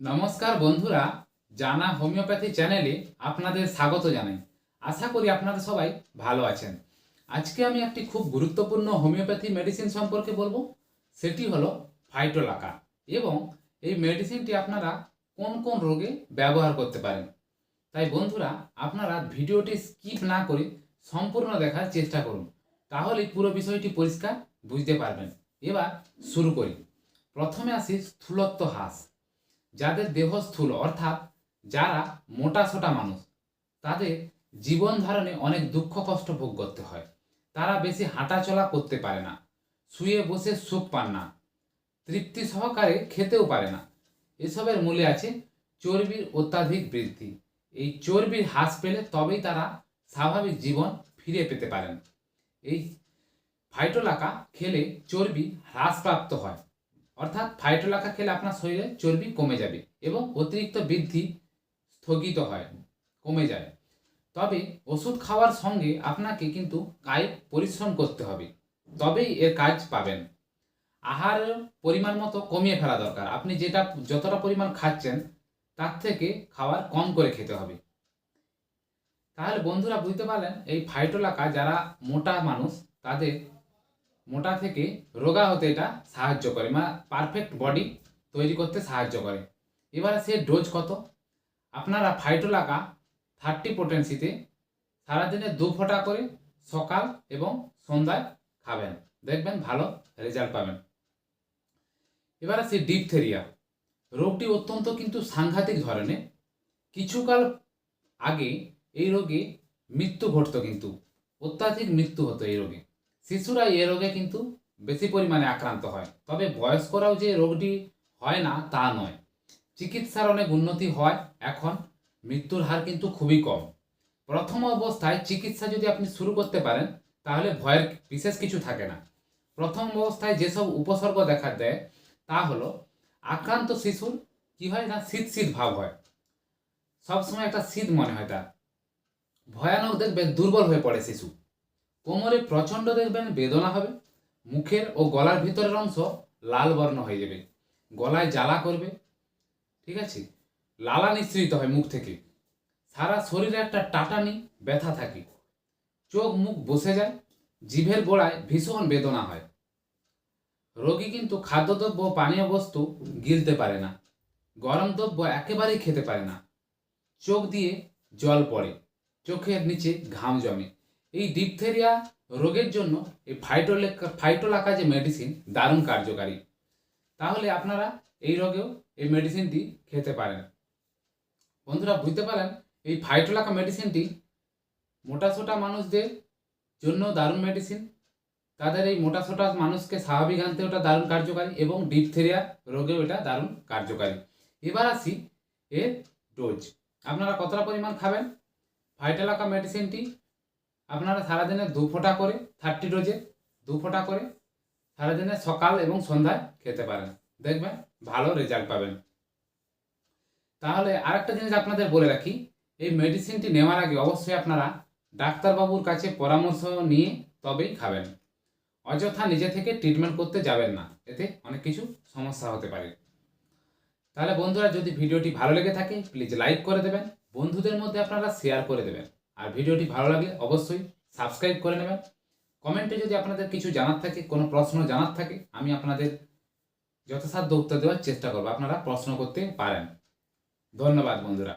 নমস্কার বন্ধুরা, জানা হোমিওপ্যাথি চ্যানেলে আপনাদের স্বাগত জানাই। আশা করি আপনারা সবাই ভালো আছেন। আজকে আমি একটি খুব গুরুত্বপূর্ণ হোমিওপ্যাথি মেডিসিন সম্পর্কে বলব, সেটি হলো ফাইটোলাকা এবং এই মেডিসিনটি আপনারা কোন কোন রোগে ব্যবহার করতে পারেন। তাই বন্ধুরা, আপনারা ভিডিওটি স্কিপ না করে সম্পূর্ণ দেখার চেষ্টা করুন তাহলে পুরো বিষয়টি পরিষ্কার বুঝতে পারবেন। এবার শুরু করি। প্রথমে আসি স্থূলত্ব হ্রাস। যাদের দেহ স্থূল, অর্থাৎ যারা মোটা সোটা মানুষ, তাদের জীবন ধারণে অনেক দুঃখ কষ্ট ভোগ করতে হয়। তারা বেশি হাঁটাচলা করতে পারে না, শুয়ে বসে সুখ পান না, তৃপ্তি সহকারে খেতেও পারে না। এসবের মূলে আছে চর্বির অত্যাধিক বৃদ্ধি। এই চর্বির হ্রাস পেলে তবেই তারা স্বাভাবিক জীবন ফিরে পেতে পারেন। এই ফাইটোলাকা খেলে চর্বি হ্রাসপ্রাপ্ত হয়। অর্থাৎ ফাইটোলাকা খেলে আপনার শরীরে চর্বি কমে যাবে এবং অতিরিক্ত বৃদ্ধি স্থগিত হয়, কমে যায়। তবে ওষুধ খাওয়ার সঙ্গে আপনাকে কিন্তু কায়িক পরিশ্রম করতে হবে। তবেই এর কাজ পাবেন। আহার পরিমাণ মতো কমিয়ে ফেলা দরকার। আপনি যেটা যতটা পরিমাণ খাচ্ছেন, তার থেকে খাবার কম করে খেতে হবে। তাহলে বন্ধুরা বুঝতে পারলেন, এই ফাইটোলাকা যারা মোটা মানুষ, তাদের মোটা থেকে রোগা হতে এটা সাহায্য করে মানে পারফেক্ট বডি তৈরি করতে সাহায্য করে। এবারে সে ডোজ কত? আপনারা ফাইটোলাকা থার্টি পোটেন্সিতে সারাদিনে দু ফোঁটা করে সকাল এবং সন্ধ্যায় খাবেন। দেখবেন ভালো রেজাল্ট পাবেন। এবার আসি ডিপথেরিয়া রোগটি অত্যন্ত কিন্তু সাংঘাতিক ধরনের। কিছুকাল আগে এই রোগে মৃত্যু ঘটতো কিন্তু। অত্যাধিক মৃত্যু হতো এই রোগে। শিশুরা এ রোগে কিন্তু বেশি পরিমাণে আক্রান্ত হয়। তবে বয়স্করাও যে রোগটি হয় না, তা নয়। চিকিৎসার অনেক উন্নতি হয় এখন, মৃত্যুর হার কিন্তু খুবই কম। প্রথম অবস্থায় চিকিৎসা যদি আপনি শুরু করতে পারেন, তাহলে ভয়ের বিশেষ কিছু থাকে না। প্রথম অবস্থায় যেসব উপসর্গ দেখা দেয়, তা হলো আক্রান্ত শিশুর কি হয় না, শীত শীত ভাব হয়। সবসময় একটা শীত মনে হয় তার। ভয়ানক দেখবে দুর্বল হয়ে পড়ে শিশু। কোমরে প্রচণ্ড দেখবেন বেদনা হবে, মুখের ও গলার ভিতরের অংশ লাল বর্ণ হয়ে যাবে, গলায় জ্বালা করবে, ঠিক আছে? লালা নিঃসৃত হয় মুখ থেকে। সারা শরীরে একটা টাটানি ব্যথা থাকে। চোখ মুখ বসে যায়, জিভের গোড়ায় ভীষণ বেদনা হয়। রোগী কিন্তু খাদ্যদ্রব্য পানীয় বস্তু গিলতে পারে না, গরম দ্রব্য একেবারেই খেতে পারে না। চোখ দিয়ে জল পড়ে, চোখের নিচে ঘাম জমে। এই ডিপথেরিয়া রোগের জন্য এই ফাইটোলেকা ফাইটোলাকা যে মেডিসিন দারুণ কার্যকারী। তাহলে আপনারা এই রোগেও এই মেডিসিনটি খেতে পারেন। বন্ধুরা, বুঝতে পারেন এই ফাইটোলাকা মেডিসিনটি মোটা সোটা মানুষদের জন্য দারুণ মেডিসিন তাদের এই মোটা সোটা মানুষকে স্বাভাবিক আনতে ওটা দারুণ কার্যকারী এবং ডিপথেরিয়া রোগেও এটা দারুণ কার্যকারী। এবার আসি এর ডোজ আপনারা কতটা পরিমাণ খাবেন? ফাইটালাকা মেডিসিনটি আপনারা সারাদিনে দু ফোঁটা করে থার্টি ডোজে দু ফোঁটা করে সারাদিনে সকাল এবং সন্ধ্যায় খেতে পারেন। দেখবেন ভালো রেজাল্ট পাবেন। তাহলে আরেকটা জিনিস আপনাদের বলে রাখি, এই মেডিসিনটি নেওয়ার আগে অবশ্যই আপনারা ডাক্তারবাবুর কাছে পরামর্শ নিয়ে তবেই খাবেন। অযথা নিজে থেকে ট্রিটমেন্ট করতে যাবেন না, এতে অনেক কিছু সমস্যা হতে পারে। তাহলে বন্ধুরা, যদি ভিডিওটি ভালো লেগে থাকে প্লিজ লাইক করে দেবেন। বন্ধুদের মধ্যে আপনারা শেয়ার করে দেবেন। আর ভিডিওটি ভালো লাগলে অবশ্যই সাবস্ক্রাইব করে নেবেন। কমেন্টে যদি আপনাদের কিছু জানার থাকে, কোনো প্রশ্ন জানার থাকে, আমি আপনাদের যথাসাধ্য উত্তর দেওয়ার চেষ্টা করব। আপনারা প্রশ্ন করতে পারেন। ধন্যবাদ, বন্ধুরা।